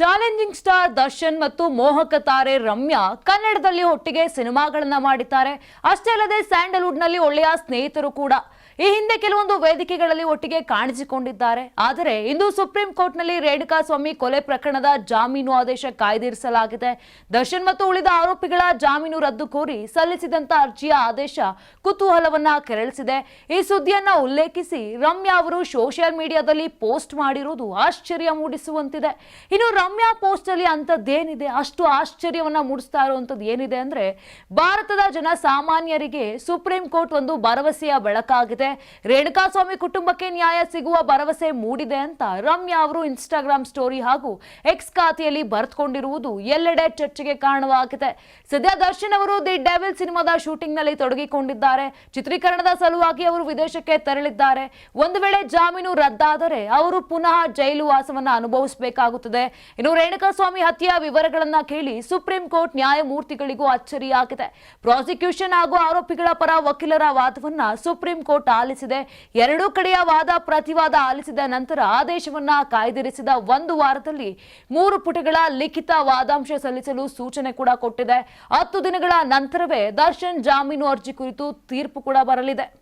Challenging star Darshan ಮತ್ತು ಮೋಹಕ ತಾರೆ ರಮ್ಯಾ ಕನ್ನಡದಲ್ಲಿ ಒಟ್ಟಿಗೆ ಸಿನಿಮಾಗಳನ್ನ ಮಾಡಿದ್ದಾರೆ. ಅಷ್ಟೇ ಅಲ್ಲದೆ ಸ್ಯಾಂಡಲ್ವುಡ್ನಲ್ಲಿ ಒಳ್ಳೆಯ ಸ್ನೇಹಿತರು ಕೂಡ. ಈ ಹಿಂದೆ ಕೆಲವೊಂದು ವೇದಿಕೆಗಳಲ್ಲಿ ಒಟ್ಟಿಗೆ ಕಾಣಿಸಿಕೊಂಡಿದ್ದಾರೆ. ಆದರೆ ಇಂದು ಸುಪ್ರೀಂ ಕೋರ್ಟ್ನಲ್ಲಿ ರೇಣುಕಾ ಸ್ವಾಮಿ ಕೊಲೆ ಪ್ರಕರಣದ ಜಾಮೀನು ಆದೇಶ ಕಾಯ್ದಿರಿಸಲಾಗಿದೆ. ದರ್ಶನ್ ಮತ್ತು ಉಳಿದ ಆರೋಪಿಗಳ ಜಾಮೀನು ರದ್ದು ಕೋರಿ ಸಲ್ಲಿಸಿದಂತ ಅರ್ಜಿಯ ಆದೇಶ ಕುತೂಹಲವನ್ನ ಕೆರಳಿಸಿದೆ. ಈ ಸುದ್ದಿಯನ್ನ ಉಲ್ಲೇಖಿಸಿ ರಮ್ಯಾ ಅವರು ಸೋಷಿಯಲ್ ಮೀಡಿಯಾದಲ್ಲಿ ಪೋಸ್ಟ್ ಮಾಡಿರುವುದು ಆಶ್ಚರ್ಯ ಮೂಡಿಸುವಂತಿದೆ. ಇನ್ನು ರಮ್ಯಾ ಪೋಸ್ಟ್ ಅಲ್ಲಿ ಅಂಥದ್ದೇನಿದೆ? ಅಷ್ಟು ಆಶ್ಚರ್ಯವನ್ನ ಮೂಡಿಸ್ತಾ ಇರುವಂತದ್ದು ಏನಿದೆ ಅಂದ್ರೆ, ಭಾರತದ ಜನ ಸಾಮಾನ್ಯರಿಗೆ ಸುಪ್ರೀಂ ಕೋರ್ಟ್ ಒಂದು ಭರವಸೆಯ ಬೆಳಕಾಗಿದೆ ರೇಣುಕಾಸ್ವಾಮಿ ಕುಟುಂಬಕ್ಕೆ ನ್ಯಾಯ ಸಿಗುವ ಭರವಸೆ ಮೂಡಿದೆ ಅಂತ ರಮ್ಯಾ ಅವರು ಇನ್ಸ್ಟಾಗ್ರಾಮ್ ಸ್ಟೋರಿ ಹಾಗೂ ಎಕ್ಸ್ ಖಾತೆಯಲ್ಲಿ ಬರೆದುಕೊಂಡಿರುವುದು ಎಲ್ಲೆಡೆ ಚರ್ಚೆಗೆ ಕಾರಣವಾಗಿದೆ. ಸದ್ಯ ದರ್ಶನ್ ಅವರು ದಿ ಡೆವಿಲ್ ಸಿನಿಮಾದ ಶೂಟಿಂಗ್ನಲ್ಲಿ ತೊಡಗಿಕೊಂಡಿದ್ದಾರೆ. ಚಿತ್ರೀಕರಣದ ಸಲುವಾಗಿ ಅವರು ವಿದೇಶಕ್ಕೆ ತೆರಳಿದ್ದಾರೆ. ಒಂದು ವೇಳೆ ಜಾಮೀನು ರದ್ದಾದರೆ ಅವರು ಪುನಃ ಜೈಲು ವಾಸವನ್ನ ಅನುಭವಿಸಬೇಕಾಗುತ್ತದೆ. ಇನ್ನು ರೇಣುಕಾಸ್ವಾಮಿ ಹತ್ಯೆಯ ವಿವರಗಳನ್ನ ಕೇಳಿ ಸುಪ್ರೀಂ ಕೋರ್ಟ್ ನ್ಯಾಯಮೂರ್ತಿಗಳಿಗೂ ಅಚ್ಚರಿಯಾಗಿದೆ. ಪ್ರಾಸಿಕ್ಯೂಷನ್ ಹಾಗೂ ಆರೋಪಿಗಳ ಪರ ವಕೀಲರ ವಾದವನ್ನ ಸುಪ್ರೀಂ ಕೋರ್ಟ್ ಆಲಿಸಿದೆ. ಎರಡೂ ಕಡೆಯ ವಾದ ಪ್ರತಿವಾದ ಆಲಿಸಿದ ನಂತರ ಆದೇಶವನ್ನ ಕಾಯ್ದಿರಿಸಿದ ಒಂದು ವಾರದಲ್ಲಿ ಮೂರು ಪುಟಗಳ ಲಿಖಿತ ವಾದಾಂಶ ಸಲ್ಲಿಸಲು ಸೂಚನೆ ಕೂಡ ಕೊಟ್ಟಿದೆ. ಹತ್ತು ದಿನಗಳ ನಂತರವೇ ದರ್ಶನ್ ಜಾಮೀನು ಅರ್ಜಿ ಕುರಿತು ತೀರ್ಪು ಕೂಡ ಬರಲಿದೆ.